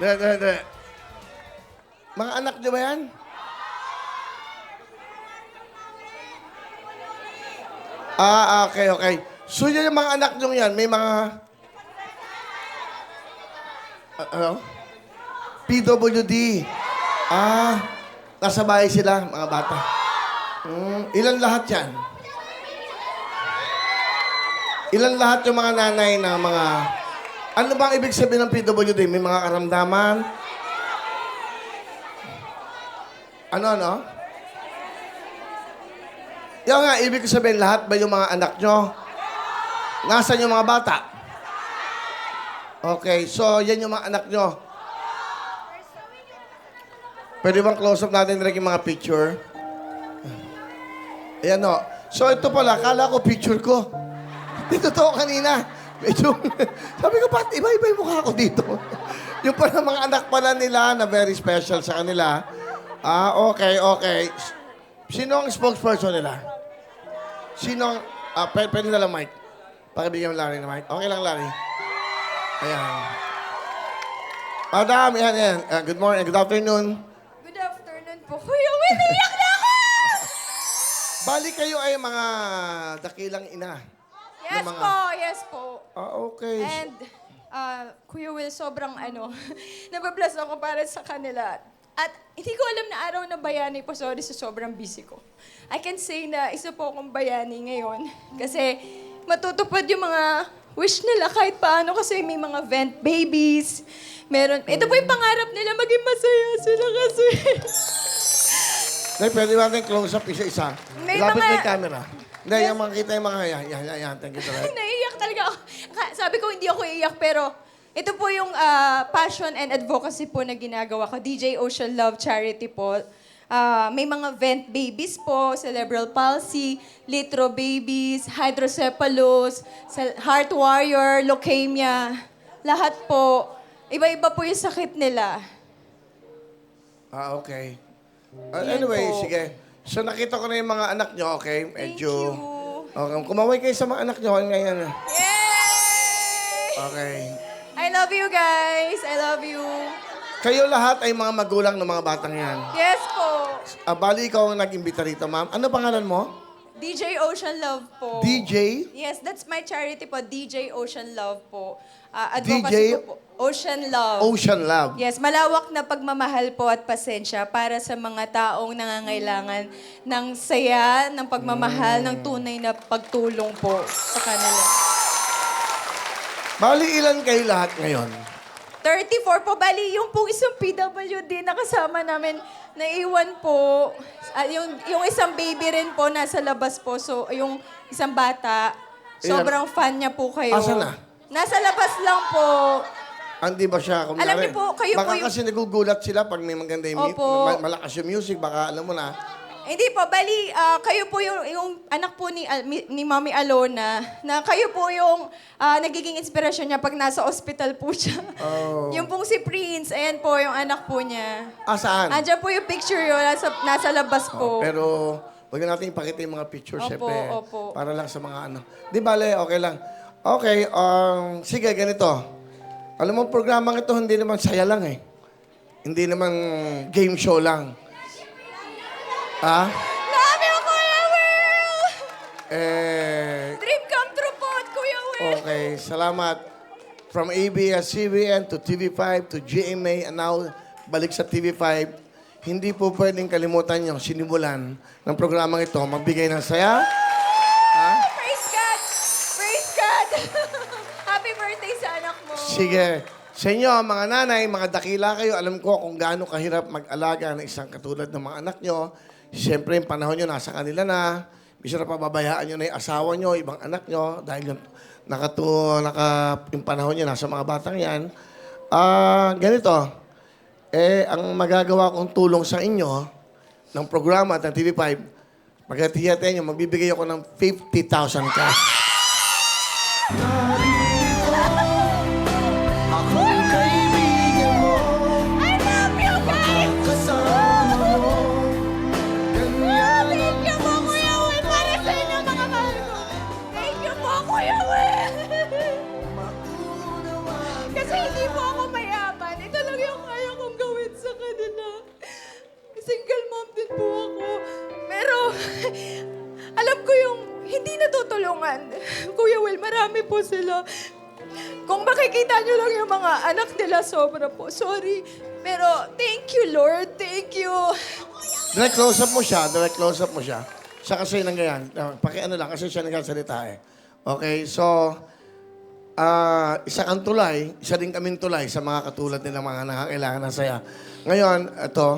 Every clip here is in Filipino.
Dali, dali, dali. Mga anak niyo ba yan? Ah, okay, okay. So yun yung mga anak niyo yan, may mga... A- ano? PWD. Ah, nasa bahay sila, mga bata. Hmm, ilan lahat yan? Ilan lahat yung mga nanay na mga... Ano bang ibig sabihin ng PWD? May mga karamdaman? Ano, ano? Yung nga, ibig sabihin, lahat ba yung mga anak nyo? Nasaan yung mga bata? Okay, so yan yung mga anak nyo. Pwede bang close up natin direct yung mga picture? Ayan o. So ito pala, kala ko picture ko. Hindi totoo kanina. Medyo, sabi ko, ba't iba-iba yung mukha ko dito? yung pala mga anak pala nila na very special sa kanila. Ah, okay, okay. S- Sino ang spokesperson nila? Sino ang... Ah, pwede, pwede na lang, Mike. Pakibigyan mo Larry na mic. Okay lang, Larry. Ayan. Madam, yan, yan. Ah, good morning, good afternoon. Good afternoon po. Kuya Will, iyak na ako! Bali kayo ay mga dakilang ina. Yes mga- po, yes po. Ah, okay. And, uh, Kuya Will, sobrang ano, nababless ako para sa kanila. At hindi ko alam na araw na bayani po, sorry sa sobrang busy ko. I can say na isa po akong bayani ngayon. Kasi matutupad yung mga wish nila kahit paano kasi may mga vent babies. Meron, ito po yung pangarap nila, maging masaya sila kasi. Nay, pwede natin close up isa-isa? May Lapit mga- yung camera. Hindi, yung makikita yung mga, yan, yan, yan, yan. Thank you, Direk. Naiiyak talaga ako. Ka- Sabi ko hindi ako iiyak pero ito po yung ah, passion and advocacy po na ginagawa ko. DJ Ocean Love Charity po. Ah, may mga vent babies po, cerebral palsy, litro babies, hydrocephalus, heart warrior, leukemia. Lahat po. Iba-iba po yung sakit nila. Ah, okay. Ah, Yan anyway, po. sige. So nakita ko na yung mga anak nyo, okay? Thank Medyo... you. Okay, kumaway kayo sa mga anak nyo ngayon. Yay! Okay. I love you guys. I love you. Kayo lahat ay mga magulang ng mga batang yan. Yes po. Ah, bali, ikaw ang nag-imbita rito, ma'am. Ano pangalan mo? DJ Ocean Love po. DJ? Yes, that's my charity po, DJ Ocean Love po. DJ? advocacy ko po. Ocean Love. Ocean Love. Yes, malawak na pagmamahal po at pasensya para sa mga taong nangangailangan ng saya, ng pagmamahal, ng tunay na pagtulong po sa kanila. Bali, ilan kayo lahat ngayon? 34 po, bali yung pong isang PWD na kasama namin, naiwan po. Ah, yung, yung isang baby rin po, nasa labas po. So, yung isang bata, sobrang fan niya po kayo. Asan na? Nasa labas lang po. Andi ba siya? Kung Alam niyo po, kayo baka po yung- kasi nagugulat sila pag may maganda yung Opo. ma- malakas yung music, baka alam mo na. Hindi po, bali, ah, kayo po yung, yung anak po ni, Al- mi- ni Mami Alona, na kayo po yung ah, nagiging inspirasyon niya pag nasa ospital po siya. Oh. Yung pong si Prince, ayan po yung anak po niya. Ah, saan? Andiyan po yung picture yun, nasa, nasa labas po. Oh, pero wag na natin ipakita yung mga pictures, Opo, syempre. opo. Para lang sa mga ano. Di bale, okay lang. Okay, um, sige, ganito. Alam mo, programang ito hindi naman saya lang eh. Hindi naman game show lang. Ha? Love you, Kuya Will! Eh, Dream come true po, Kuya Will! okay, salamat. From ABS-CBN to TV5 to GMA and now balik sa TV5. Hindi po pwedeng kalimutan yung sinimulan ng programang ito. Magbigay ng saya. Ha? Praise God! Praise God! Happy birthday sa anak mo! Sige. Sa inyo, mga nanay, mga dakila kayo, alam ko kung gaano kahirap mag-alaga ng isang katulad ng mga anak nyo. Siyempre, yung panahon nyo nasa kanila na. Bisa na pababayaan nyo na yung asawa nyo, ibang anak nyo, dahil yung, nakatu, naka, yung panahon nyo nasa mga batang yan. Ah, ganito. Eh, ang magagawa kong tulong sa inyo ng programa at ng TV5, pagkatiyate nyo, magbibigay ako ng 50,000 cash. Po sila. Kung makikita niyo lang yung mga anak nila, sobra po. Sorry. Pero thank you, Lord. Thank you. Direct close-up mo siya, direct close-up mo siya. Siya kasi nang ganyan. Uh, Pakiano lang, kasi siya nagsasalita eh. Okay, so, ah isa kang tulay, isa din kaming tulay sa mga katulad nila mga nangangailangan ng saya. Ngayon, ito,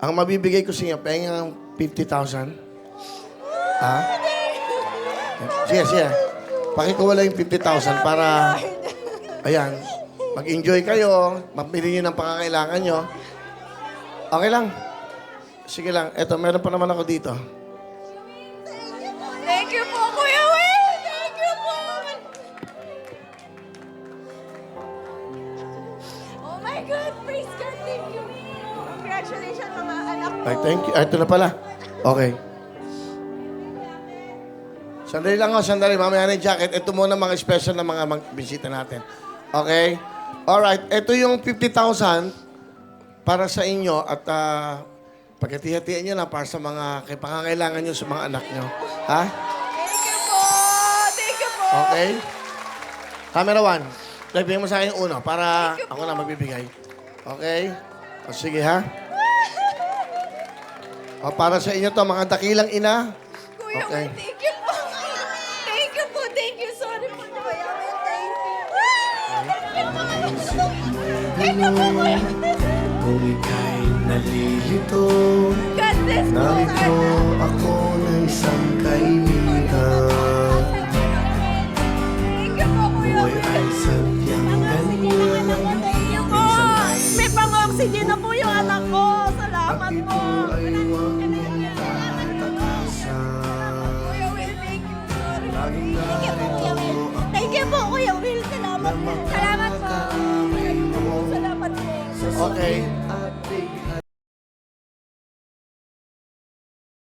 ang mabibigay ko sa inyo, pengang 50,000. Ha? Sige, sige. Pakikuha lang yung 50,000 para, ayan, mag-enjoy kayo, mapili nyo ng pangangailangan nyo. Okay lang. Sige lang. Eto, meron pa naman ako dito. Thank you po, Kuya Will. Thank you po. Oh my God. Praise God. Thank you. Congratulations, mga anak ko. Ay, thank you. Ay, ito na pala. Okay. Sandali lang ako, sandali. Mamaya na yung jacket. Ito muna mga special na mga mag- bisita natin. Okay? Alright. Ito yung 50,000 para sa inyo at uh, pagkatihatian nyo na para sa mga kay pangangailangan nyo sa mga anak nyo. Ha? Thank you po. Thank you po. Okay? Camera one. Bigyan mo sa akin yung uno para ako na magbibigay. Okay? O sige ha? O para sa inyo to, mga dakilang ina. Kuya Okay. Thank you po. Thank you po. Thank you. Sorry po, Kuya Will. Thank you. Thank you po, Kuya. Kung ika'y nalilito God bless po. Narito ako na isang kaibigan Thank you po, Kuya Buhay Will. ay sadyang ganyan Minsan ay May pang-oxygen na po yung anak ko. Salamat At po. ito ay huwag mong tatakasan Kuya Will, thank you. Sorry. Laging Salamat po. Salamat po. Okay.